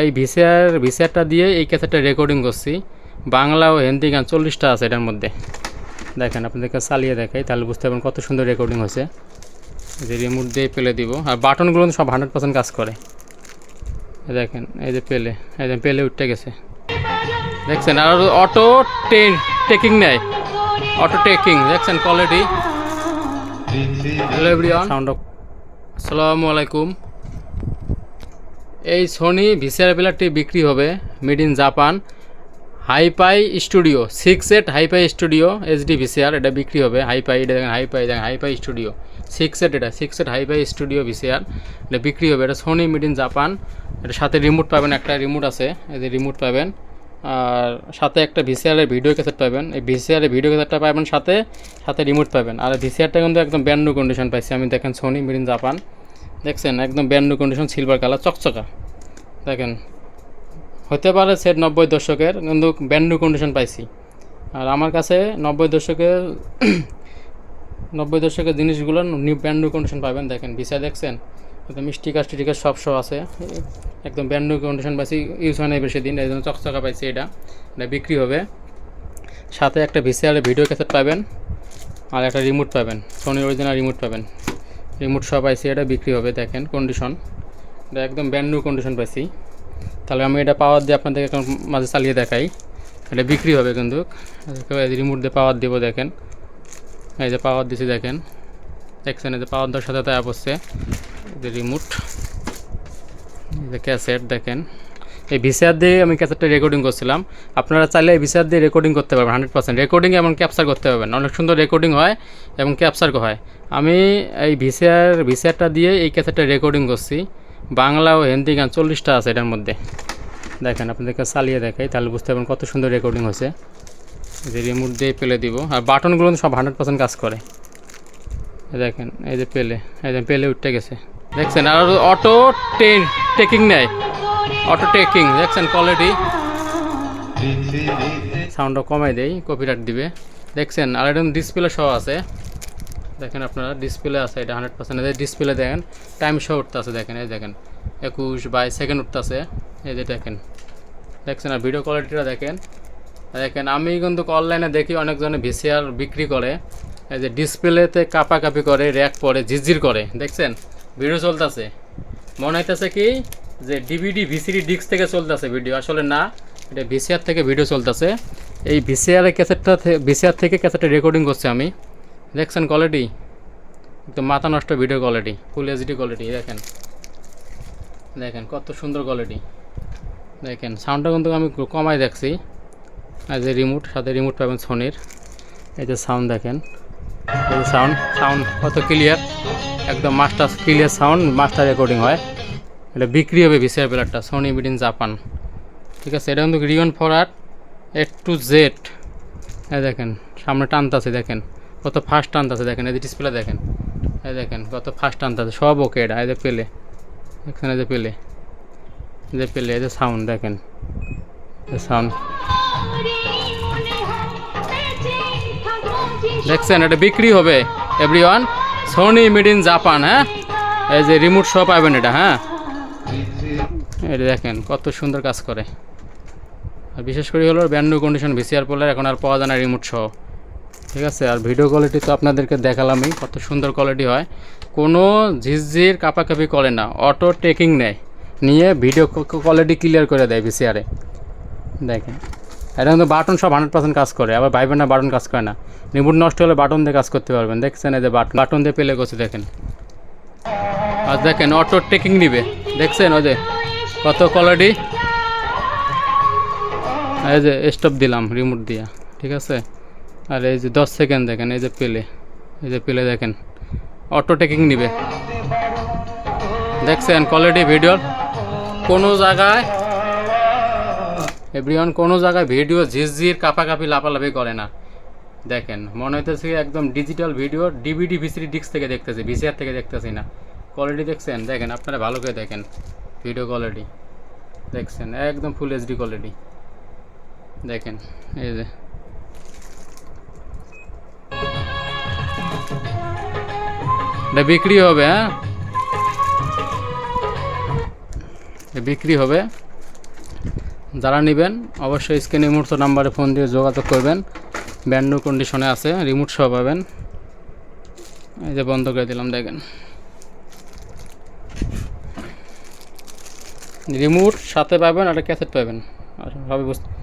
এই ভিসিআর ভিসিআরটা দিয়ে এই ক্যাসেটটা রেকর্ডিং করছি। বাংলা ও হিন্দি গান চল্লিশটা আছে এটার মধ্যে। দেখেন আপনাদেরকে চালিয়ে দেখাই তাহলে বুঝতে পারবেন কত সুন্দর রেকর্ডিং হয়েছে। যে রিমোট দিয়ে পেলে দিব। আর বাটনগুলো সব হান্ড্রেড পার্সেন্ট কাজ করে। দেখেন এই যে পেলে এই যে পেলে উঠতে গেছে। দেখছেন আর অটো টেকিং নেয়। অটো টেকিং দেখছেন কোয়ালিটি হ্যালো এভরিওয়ান সাউন্ড আসসালামু আলাইকুম এই সোনি ভিসিআর প্লেয়ারটি বিক্রি হবে made in Japan hi-fi studio six eight hi-fi studio HD VCR এটা বিক্রি হবে হাইপাই এটা দেখেন হাইপাই দেখেন হাইপাই স্টুডিও সিক্স এট এটা six eight hi fi studio VCR এটা বিক্রি হবে, এটা সোনি মেড ইন জাপান এটার সাথে রিমোট পাবেন, একটা রিমোট আছে, এই যে রিমোট পাবেন, আর সাথে একটা ভিসিআরের ভিডিও ক্যাসেট পাবেন, এই ভিসিআরের ভিডিও ক্যাসেটটা পাবেন সাথে সাথে রিমোট পাবেন, আর ভিসিআরটা কিন্তু একদম ব্যান্ড কন্ডিশন পাইছি, আমি দেখেন সোনি মেড ইন জাপান দেখছেন, একদম ব্যান্ড কন্ডিশন সিলভার কালার চকচকা। দেখেন, হতে পারে সেট নব্বই দশকের, কিন্তু ব্যান্ড কন্ডিশন পাইছি। আর আমার কাছে নব্বই দশকের নব্বই দশকের জিনিসগুলো নিউ ব্যান্ড কন্ডিশন পাবেন। দেখেন ভিসা দেখছেন? একদম স্টিকার স্টিকার সব সব আছে। একদম ব্যান্ড কন্ডিশন পাইছি ইউজ হয় নাই বেশি দিন, এই জন্য চকচকা পাইছি এটা। এটা বিক্রি হবে। সাথে একটা ভিসিআরের ভিডিও ক্যাসেট পাবেন, আর একটা রিমোট পাবেন সোনি অরিজিনাল রিমোট পাবেন। রিমোট সব পাইছি এটা বিক্রি হবে, দেখেন কন্ডিশন এটা একদম ব্যান্ড নিউ কন্ডিশন পাইছি। তাহলে আমি এটা পাওয়ার দিয়ে আপনাদেরকে এখন মাঝে চালিয়ে দেখাই। এটা বিক্রি হবে কিন্তু। রিমোট দিয়ে পাওয়ার দেবো, দেখেন। এই যে পাওয়ার দিছি, দেখেন। দেখছেন, এই যে পাওয়ার দেওয়ার সাথে তাই যে রিমোট যে ক্যাসেট দেখেন। এই ভিসিআর দিয়ে আমি ক্যাসেটটা রেকর্ডিং করছিলাম। আপনারা চাইলে এই ভিসিআর দিয়ে রেকর্ডিং করতে পারবেন হান্ড্রেড পার্সেন্ট রেকর্ডিং এবং ক্যাপচার করতে পারবেন। অনেক সুন্দর রেকর্ডিং হয় এবং ক্যাপচার হয়। আমি এই ভিসিআর ভিসিআরটা দিয়ে এই ক্যাসেটটা রেকর্ডিং করছি। বাংলা ও হিন্দি গান চল্লিশটা আছে এটার মধ্যে। দেখেন, আপনাদেরকে চালিয়ে দেখাই, তাহলে বুঝতে পারবেন কত সুন্দর রেকর্ডিং হয়েছে। যে রিমোট দিয়ে পেলে দিব। আর বাটনগুলো সব হান্ড্রেড পার্সেন্ট কাজ করে। দেখেন, এই যে পেলে, এই যে পেলে উঠতে গেছে। দেখছেন, আর অটো টেকিং নেয়। অটো টেকিং দেখছেন কোয়ালিটি সাউন্ডটা কমাই দেই কপিরাইট দিবে। দেখছেন, আর এটা ডিসপ্লে সহ আছে। দেখেন আপনারা ডিসপ্লে আছে, এটা হান্ড্রেড পার্সেন্ট ডিসপ্লে দেখেন টাইম শো উঠতে আছে দেখেন, এই দেখেন। একুশ বাইশ সেকেন্ড উঠতে আছে এই যে দেখেন। দেখছেন, আর ভিডিও কোয়ালিটিটা দেখেন। দেখেন, আমি কিন্তু অনলাইনে দেখি অনেকজনে ভিসিআর বিক্রি করে, এই যে ডিসপ্লেতে কাপাকাপি করে র্যাক পরে ঝিরঝির করে। দেখছেন ভিডিও চলতেছে। মনে হইতেছে কি যে ডিভিডি ভিসিডি ডিস্ক থেকে চলতেছে ভিডিও আসলে না, এটা ভিসিআর থেকে ভিডিও চলতেছে। এই ভিসিআর ক্যাসেটটা ভিসিআর থেকে ক্যাসেটটা রেকর্ডিং করছি আমি। দেখছেন কোয়ালিটি একদম মাথা নষ্ট video quality full HD quality দেখেন। দেখেন কত সুন্দর কোয়ালিটি দেখেন সাউন্ডটা কিন্তু আমি কমাই দেখছি। আর যে রিমোট সাথে রিমোট পাবেন সোনির এই যে সাউন্ড দেখেন। এই সাউন্ড সাউন্ড কত ক্লিয়ার একদম master clear sound master recording হয়। এটা বিক্রি হবে ভিসিআর প্লেয়ারটা সোনি বিডিন জাপান ঠিক আছে, এটা কিন্তু rewind forward A to Z এই দেখেন, সামনে টানতাছে, দেখেন। কত ফার্স্ট ফাস্ট টানতাছে, দেখেন, এই ডিসপ্লে দেখেন। এই দেখেন, কত ফার্স্ট ফাস্ট টানতাছে, সব ওকে এটা যে পেলে। এখানে যে পেলে। যে পেলে যে সাউন্ড দেখেন। সাউন্ড দেখছেন, এটা বিক্রি হবে। Everyone Sony made in Japan হ্যাঁ? এই যে রিমোট সহ পাবেন এটা হ্যাঁ? এটা দেখেন, কত সুন্দর কাজ করে। আর বিশেষ করে হলো ব্যান্ড কন্ডিশন ভিসিআর পড়লে এখন আর পাওয়া যায় না রিমোট সহ। ঠিক আছে? আর ভিডিও কোয়ালিটি তো আপনাদেরকে দেখালামই, কত সুন্দর কোয়ালিটি হয়। কোনো ঝিরঝির কাপাকাপি করে না অটো টেকিং নেয়। নিয়ে ভিডিও কোয়ালিটি ক্লিয়ার করে দেয় ভিসিআরে দেখেন, এটা কিন্তু বাটন সব হান্ড্রেড পার্সেন্ট কাজ করে, আবার ভাইবেন না বাটন কাজ করে না। রিমোট নষ্ট হলে বাটন দিয়ে কাজ করতে পারবেন। দেখছেন এই যে বাটন বাটন দিয়ে পেলে করছে দেখেন। আর দেখেন অটো টেকিং নিবে। দেখছেন ওই যে কত কোয়ালিটি এই যে স্টপ দিলাম রিমোট দিয়া, ঠিক আছে? আর এই যে দশ সেকেন্ড দেখেন, এই যে পেলে, এই যে পেলে দেখেন অটো টেকিং নিবে। দেখছেন কোয়ালিটি ভিডিওর কোনো জায়গায় এভরিওয়ান কোনো জায়গায় ভিডিও ঝিরঝির কাপাকাপি লাপালাপি করে না। দেখেন, মনে হইতেছে একদম digital video DVD VCD disc থেকে দেখতেছি ভিসিআর থেকে দেখতেছি না। কোয়ালিটি দেখছেন? দেখেন, আপনারা ভালো করে দেখেন ভিডিও কোয়ালিটি দেখছেন, একদম ফুল এইচডি কোয়ালিটি দেখেন, এই যে। এটা বিক্রি হবে হ্যাঁ? বিক্রি হবে। যারা নেবেন, অবশ্যই স্ক্রিনে মুহূর্ত নাম্বারে ফোন দিয়ে যোগাযোগ করবেন। ব্যান্ড কন্ডিশনে আছে রিমোট সহ পাবেন। এই যে বন্ধ করে দিলাম, দেখেন। রিমোট সাথে পাবেন আর ক্যাসেট পাবেন। আর হবে বুঝতে